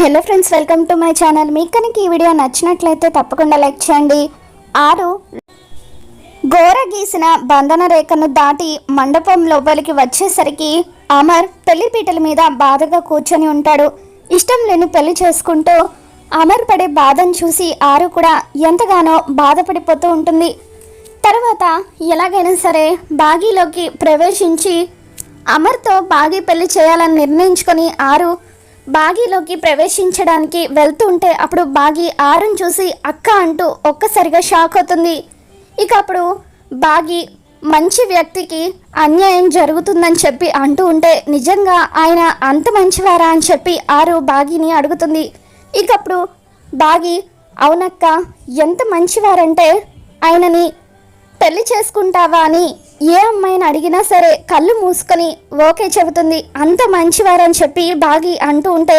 Hello friends welcome to my channel మీకు కనుక ఈ వీడియో నచ్చినట్లయితే తప్పకుండా లైక్ చేయండి. ఆరు గోర గీసిన బంధన రేఖను దాటి మండపం లోపలికి వచ్చేసరికి అమర్ పెళ్ళి పీటల మీద బాధగా కూర్చొని ఉంటాడు. ఇష్టం లేని పెళ్ళి చేసుకుంటూ అమర్ పడే బాధను చూసి ఆరు కూడా ఎంతగానో బాధపడిపోతూ ఉంటుంది. తర్వాత ఎలాగైనా సరే బాగీలోకి ప్రవేశించి అమర్తో బాగీ పెళ్ళి చేయాలని నిర్ణయించుకొని ఆరు బాగీలోకి ప్రవేశించడానికి వెళ్తుంటే అప్పుడు బాగి ఆరుని చూసి అక్క అంటూ ఒక్కసారిగా షాక్ అవుతుంది. ఇక అప్పుడు బాగి మంచి వ్యక్తికి అన్యాయం జరుగుతుందని చెప్పి అంటూ ఉంటే నిజంగా ఆయన అంత మంచివారా అని చెప్పి ఆరు బాగిని అడుగుతుంది. ఇకప్పుడు బాగి అవునక్క ఎంత మంచివారంటే ఆయనని పెళ్ళి చేసుకుంటావా అని ఏ అమ్మాయిని అడిగినా సరే కళ్ళు మూసుకొని ఓకే చెబుతుంది. అంత మంచివారని చెప్పి బాగి అంటూ ఉంటే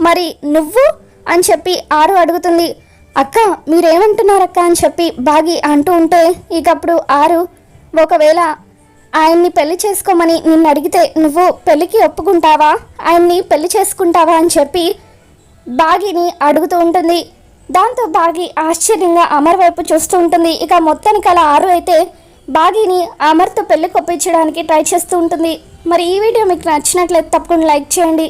మరి నువ్వు? అని చెప్పి ఆరు అడుగుతుంది. అక్క మీరేమంటున్నారక్క? అని చెప్పి బాగి అంటూ ఉంటే ఇకప్పుడు ఆరు ఒకవేళ ఆయన్ని పెళ్ళి చేసుకోమని నిన్ను అడిగితే నువ్వు పెళ్ళికి ఒప్పుకుంటావా? ఆయన్ని పెళ్ళి చేసుకుంటావా? అని చెప్పి బాగిని అడుగుతూ ఉంటుంది. దాంతో బాగి ఆశ్చర్యంగా అమర్ వైపు చూస్తూ ఉంటుంది. ఇక మొత్తానికి అలా ఆరు అయితే బాగిని అమర్తో పెళ్ళి కొప్పించడానికి ట్రై చేస్తూ ఉంటుంది. మరి ఈ వీడియో మీకు నచ్చినట్లయితే తప్పకుండా లైక్ చేయండి.